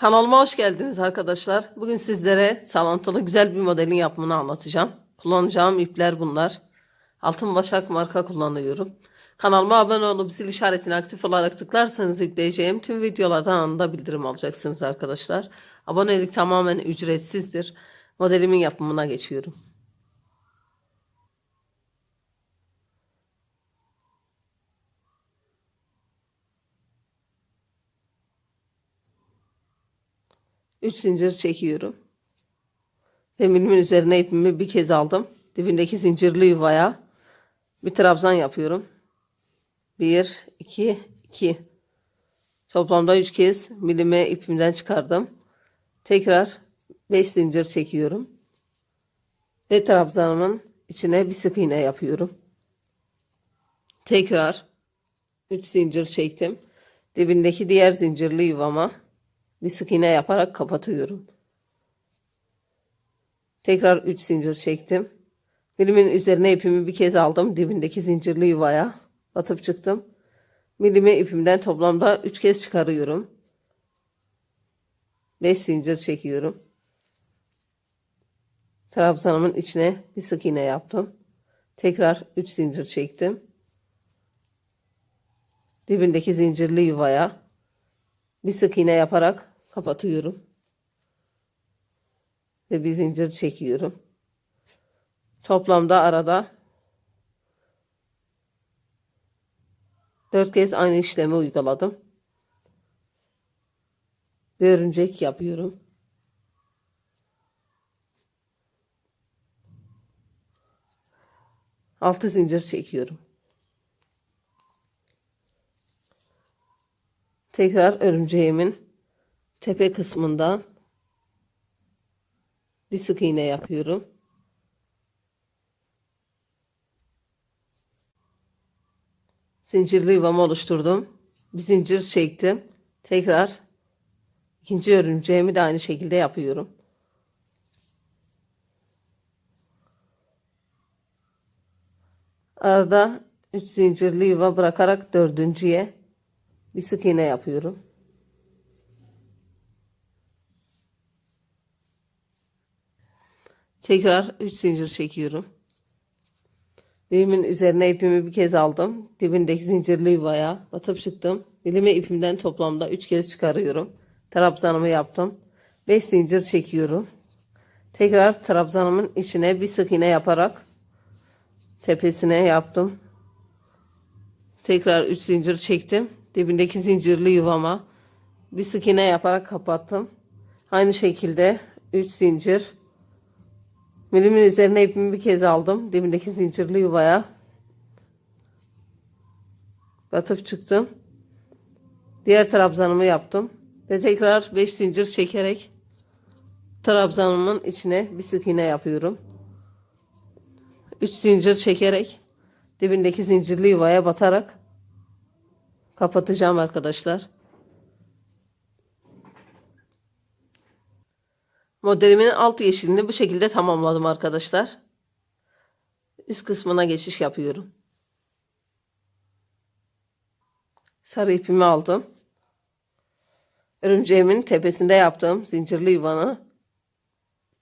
Kanalıma hoş geldiniz arkadaşlar. Bugün sizlere sallantılı güzel bir modelin yapımını anlatacağım. Kullanacağım ipler bunlar. Altın Başak marka kullanıyorum. Kanalıma abone olup zil işaretini aktif olarak tıklarsanız yükleyeceğim tüm videolardan anında bildirim alacaksınız arkadaşlar. Abonelik tamamen ücretsizdir. Modelimin yapımına geçiyorum. Üç zincir çekiyorum. Demirimin üzerine ipimi bir kez aldım. Dibindeki zincirli yuvaya bir trabzan yapıyorum. Bir, iki, iki. Toplamda üç kez milime ipimden çıkardım. Tekrar beş zincir çekiyorum. Ve trabzanımın içine bir sık iğne yapıyorum. Tekrar üç zincir çektim. Dibindeki diğer zincirli yuvama bir sık iğne yaparak kapatıyorum. Tekrar 3 zincir çektim. Milimin üzerine ipimi bir kez aldım. Dibindeki zincirli yuvaya batıp çıktım. Milimi ipimden toplamda 3 kez çıkarıyorum. 5 zincir çekiyorum. Trabzanımın içine bir sık iğne yaptım. Tekrar 3 zincir çektim. Dibindeki zincirli yuvaya bir sık iğne yaparak kapatıyorum. Ve bir zincir çekiyorum. Toplamda arada 4 kez aynı işlemi uyguladım. Bir örümcek yapıyorum. Altı zincir çekiyorum. Tekrar örümceğimin tepe kısmından bir sık iğne yapıyorum. Zincirli yuvamı oluşturdum. Bir zincir çektim. Tekrar ikinci örümceğimi de aynı şekilde yapıyorum. Arada 3 zincirli yuva bırakarak dördüncüye bir sık iğne yapıyorum. Tekrar 3 zincir çekiyorum. Dilimin üzerine ipimi bir kez aldım. Dibindeki zincirli yuvaya batıp çıktım. Dilimi ipimden toplamda 3 kez çıkarıyorum. Trabzanımı yaptım. 5 zincir çekiyorum. Tekrar trabzanımın içine bir sık iğne yaparak tepesine yaptım. Tekrar 3 zincir çektim. Dibindeki zincirli yuvama bir sık iğne yaparak kapattım. Aynı şekilde 3 zincir Milimin üzerine ipimi bir kez aldım. Dibindeki zincirli yuvaya. Batıp çıktım. Diğer trabzanımı yaptım. Ve tekrar 5 zincir çekerek trabzanımın içine bir sık iğne yapıyorum. 3 zincir çekerek dibindeki zincirli yuvaya batarak kapatacağım arkadaşlar. Modelimin alt yeşilini bu şekilde tamamladım arkadaşlar. Üst kısmına geçiş yapıyorum. Sarı ipimi aldım. Örümceğimin tepesinde yaptığım zincirli yuvanı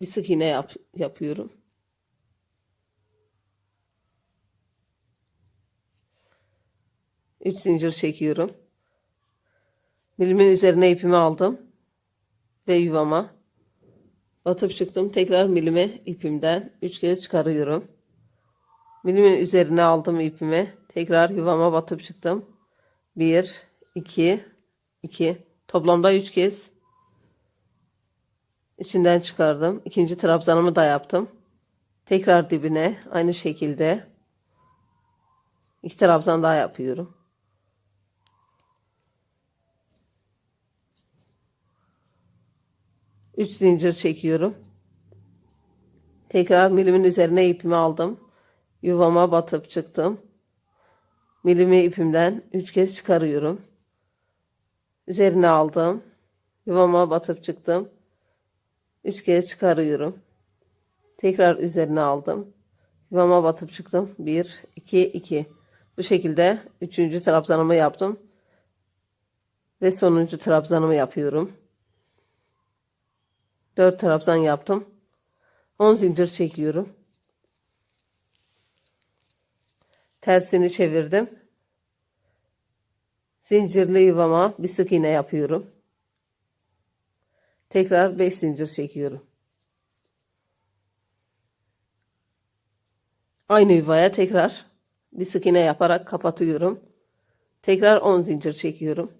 bir sık iğne yap yapıyorum. Üç zincir çekiyorum. Milimin üzerine ipimi aldım ve yuvama Batıp çıktım. Tekrar milime ipimden 3 kez çıkarıyorum. Milimin üzerine aldım ipimi. Tekrar yuvama batıp çıktım. 1, 2, 2. Toplamda 3 kez içinden çıkardım. İkinci trabzanımı da yaptım. Tekrar dibine aynı şekilde iki trabzan daha yapıyorum. 3 zincir çekiyorum. Tekrar milimin üzerine ipimi aldım. Yuvama batıp çıktım. Milimi ipimden 3 kez çıkarıyorum. Üzerine aldım. Yuvama batıp çıktım. 3 kez çıkarıyorum. Tekrar üzerine aldım. Yuvama batıp çıktım. 1, 2, 2. Bu şekilde 3. trabzanımı yaptım. Ve sonuncu trabzanımı yapıyorum. 4 trabzan yaptım. 10 zincir çekiyorum. Tersini çevirdim. Zincirli yuvama bir sık iğne yapıyorum. Tekrar 5 zincir çekiyorum. Aynı yuvaya tekrar bir sık iğne yaparak kapatıyorum. Tekrar 10 zincir çekiyorum.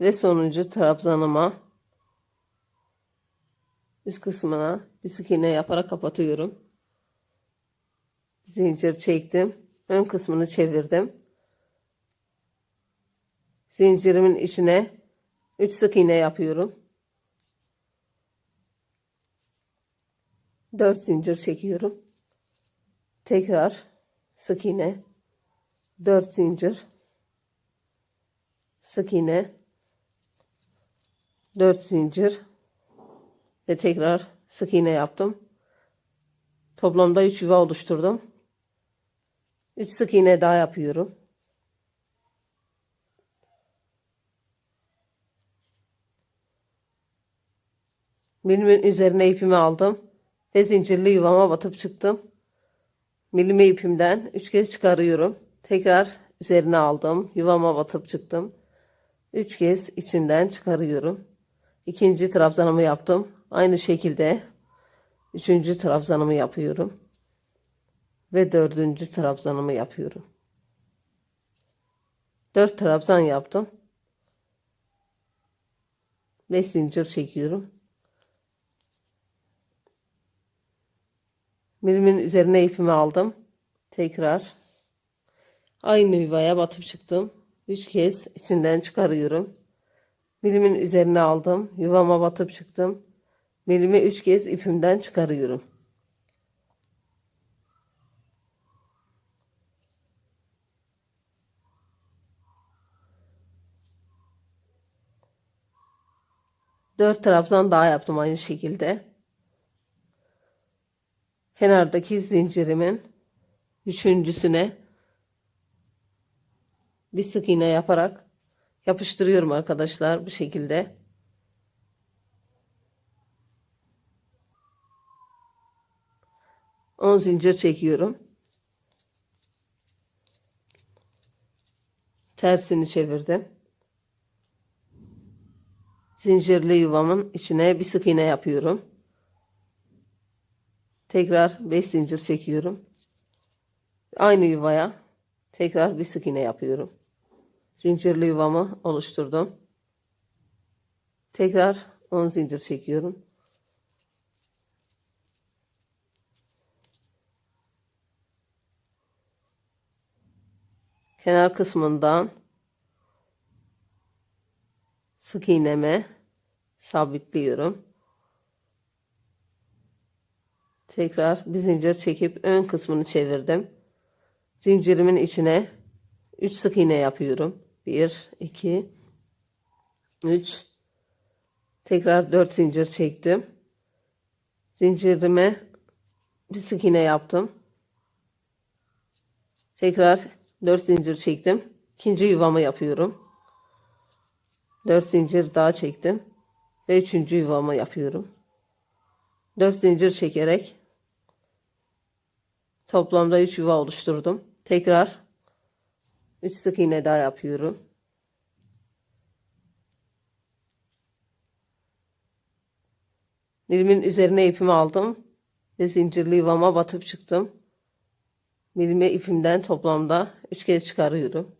Ve sonuncu trabzanıma üst kısmına bir sık iğne yaparak kapatıyorum. Zincir çektim. Ön kısmını çevirdim. Zincirimin içine 3 sık iğne yapıyorum. 4 zincir çekiyorum. Tekrar sık iğne 4 zincir sık iğne 4 zincir ve tekrar sık iğne yaptım. Toplamda 3 yuva oluşturdum. 3 sık iğne daha yapıyorum. Milimin üzerine ipimi aldım ve zincirli yuvama batıp çıktım. Milimi ipimden 3 kez çıkarıyorum. Tekrar üzerine aldım. Yuvama batıp çıktım. 3 kez içinden çıkarıyorum. İkinci trabzanımı yaptım. Aynı şekilde üçüncü trabzanımı yapıyorum. Ve dördüncü trabzanımı yapıyorum. Dört trabzan yaptım. Beş zincir çekiyorum. Milimin üzerine ipimi aldım. Tekrar aynı yuvaya batıp çıktım. Üç kez içinden çıkarıyorum. Milimin üzerine aldım. Yuvama batıp çıktım. Milimi üç kez ipimden çıkarıyorum. Dört trabzan daha yaptım aynı şekilde. Kenardaki zincirimin üçüncüsüne bir sık iğne yaparak yapıştırıyorum arkadaşlar bu şekilde. On zincir çekiyorum. Tersini çevirdim. Zincirli yuvamın içine bir sık iğne yapıyorum. Tekrar 5 zincir çekiyorum. Aynı yuvaya tekrar bir sık iğne yapıyorum. Zincirli yuvamı oluşturdum. Tekrar 10 zincir çekiyorum. Kenar kısmından sık iğneme sabitliyorum. Tekrar bir zincir çekip ön kısmını çevirdim. Zincirimin içine 3 sık iğne yapıyorum. 1 2 3 Tekrar 4 zincir çektim. Zincirime bir sık iğne yaptım. Tekrar 4 zincir çektim. İkinci yuvamı yapıyorum. 4 zincir daha çektim. Ve üçüncü yuvamı yapıyorum. 4 zincir çekerek toplamda 3 yuva oluşturdum. Tekrar 3 sık iğne daha yapıyorum. Milimin üzerine ipimi aldım ve zincirli yuvama batıp çıktım. Milime ipimden toplamda 3 kez çıkarıyorum.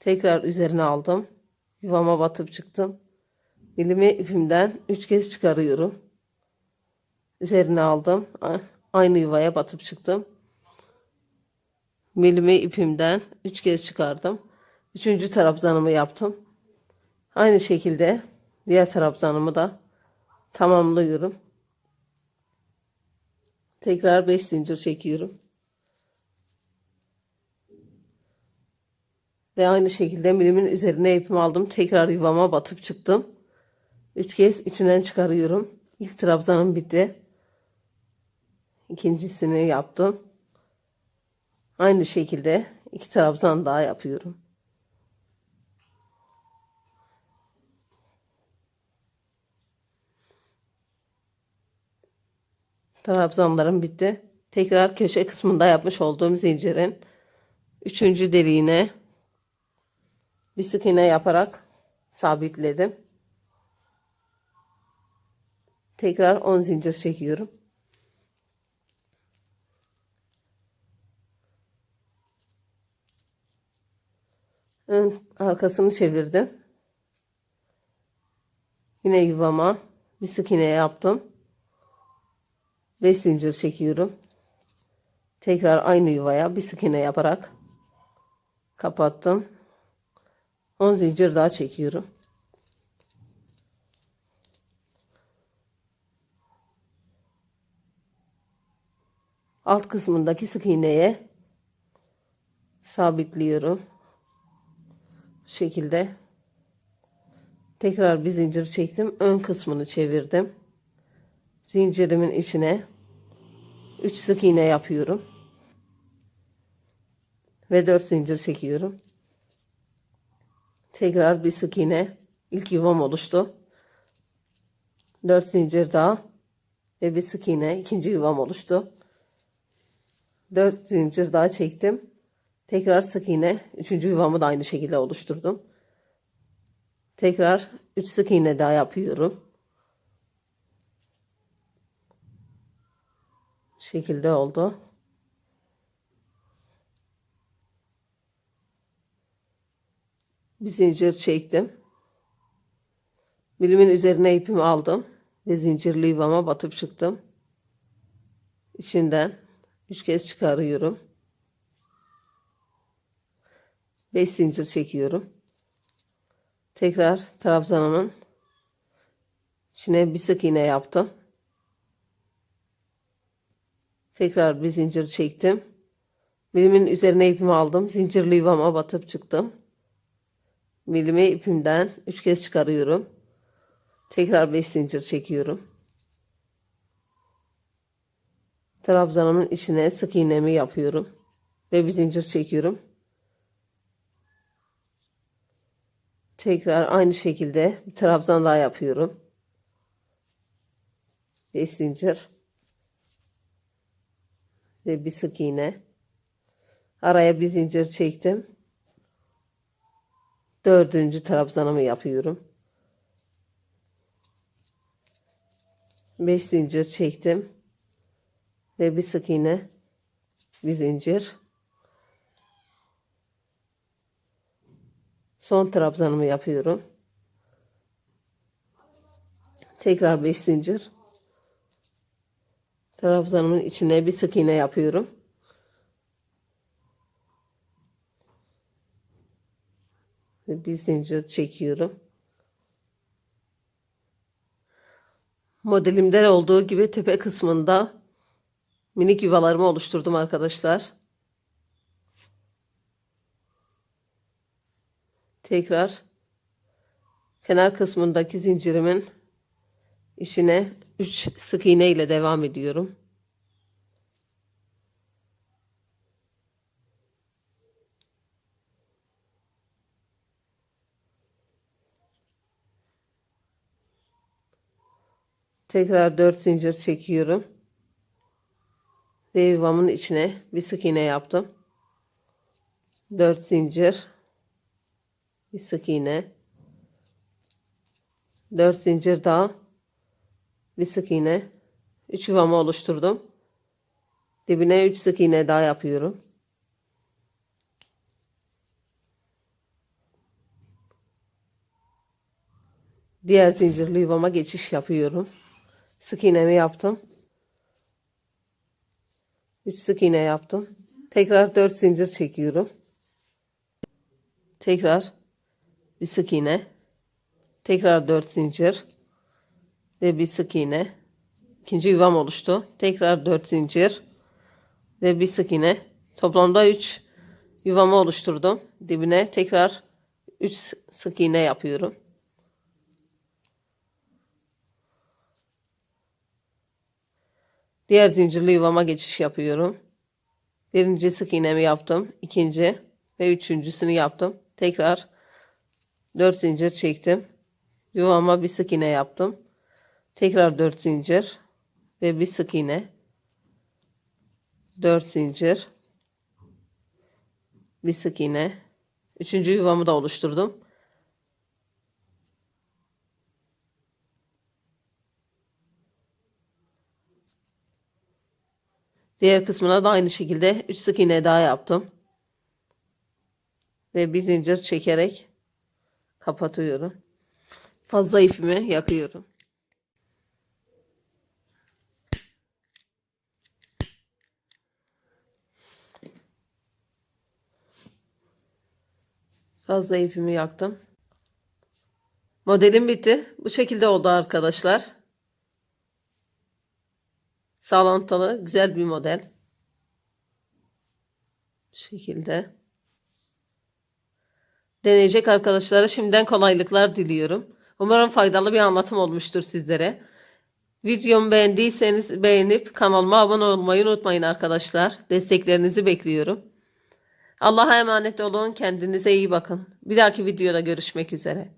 Tekrar üzerine aldım. Yuvama batıp çıktım. Milimi ipimden 3 kez çıkarıyorum. Üzerine aldım. Aynı yuvaya batıp çıktım. Milimi ipimden 3 kez çıkardım. Üçüncü trabzanımı yaptım. Aynı şekilde diğer trabzanımı da tamamlıyorum. Tekrar 5 zincir çekiyorum. Ve aynı şekilde milimin üzerine ipimi aldım. Tekrar yuvama batıp çıktım. 3 kez içinden çıkarıyorum. İlk trabzanım bitti. İkincisini yaptım. Aynı şekilde iki trabzan daha yapıyorum. Trabzanlarım bitti. Tekrar köşe kısmında yapmış olduğum zincirin üçüncü deliğine bir sık iğne yaparak sabitledim. Tekrar 10 zincir çekiyorum. Ön arkasını çevirdim. Yine yuvama bir sık iğne yaptım. 5 zincir çekiyorum. Tekrar aynı yuvaya bir sık iğne yaparak kapattım. 10 zincir daha çekiyorum. Alt kısmındaki sık iğneye sabitliyorum. Şekilde tekrar bir zincir çektim. Ön kısmını çevirdim. Zincirimin içine 3 sık iğne yapıyorum. Ve 4 zincir çekiyorum. Tekrar bir sık iğne. İlk yuvam oluştu. 4 zincir daha ve bir sık iğne ikinci yuvam oluştu. 4 zincir daha çektim. Tekrar sık iğne. Üçüncü yuvamı da aynı şekilde oluşturdum. Tekrar 3 sık iğne daha yapıyorum. Şekilde oldu. Bir zincir çektim. Bilimin üzerine ipimi aldım ve zincirli yuvama batıp çıktım. İçinden üç kez çıkarıyorum. 5 zincir çekiyorum. Tekrar trabzanımın içine bir sık iğne yaptım. Tekrar bir zincir çektim. Bilimin üzerine ipimi aldım. Zincirli yuvama batıp çıktım. Milimi ipimden 3 kez çıkarıyorum. Tekrar 5 zincir çekiyorum. Trabzanımın içine sık iğnemi yapıyorum. Ve bir zincir çekiyorum. Tekrar aynı şekilde bir trabzan daha yapıyorum. 5 zincir. Ve bir sık iğne. Araya bir zincir çektim. Dördüncü trabzanımı yapıyorum. 5 zincir çektim. Ve bir sık iğne. Bir zincir. Son trabzanımı yapıyorum. Tekrar 5 zincir. Trabzanımın içine bir sık iğne yapıyorum. Bir zincir çekiyorum. Modelimde olduğu gibi tepe kısmında minik yuvalarımı oluşturdum arkadaşlar. Tekrar kenar kısmındaki zincirimin içine 3 sık iğne ile devam ediyorum. Tekrar 4 zincir çekiyorum. Ve yuvamın içine bir sık iğne yaptım. 4 zincir. Bir sık iğne. 4 zincir daha. Bir sık iğne. 3 yuvamı oluşturdum. Dibine 3 sık iğne daha yapıyorum. Diğer zincirli yuvama geçiş yapıyorum. Sık iğnemi yaptım. 3 sık iğne yaptım. Tekrar 4 zincir çekiyorum. Tekrar bir sık iğne. Tekrar 4 zincir ve bir sık iğne. İkinci yuvam oluştu. Tekrar 4 zincir ve bir sık iğne. Toplamda 3 yuvamı oluşturdum. Dibine tekrar 3 sık iğne yapıyorum. Diğer zincirli yuvama geçiş yapıyorum. Birinci sık iğnemi yaptım. İkinci ve üçüncüsünü yaptım. Tekrar 4 zincir çektim. Yuvama bir sık iğne yaptım. Tekrar 4 zincir ve bir sık iğne. 4 zincir. Bir sık iğne. Üçüncü yuvamı da oluşturdum. Diğer kısmına da aynı şekilde 3 sık iğne daha yaptım. Ve bir zincir çekerek kapatıyorum. Fazla ipimi yakıyorum. Fazla ipimi yaktım. Modelim bitti. Bu şekilde oldu arkadaşlar. Sağlantılı, güzel bir model. Bu şekilde. Deneyecek arkadaşlara şimdiden kolaylıklar diliyorum. Umarım faydalı bir anlatım olmuştur sizlere. Videomu beğendiyseniz beğenip kanalıma abone olmayı unutmayın arkadaşlar. Desteklerinizi bekliyorum. Allah'a emanet olun. Kendinize iyi bakın. Bir dahaki videoda görüşmek üzere.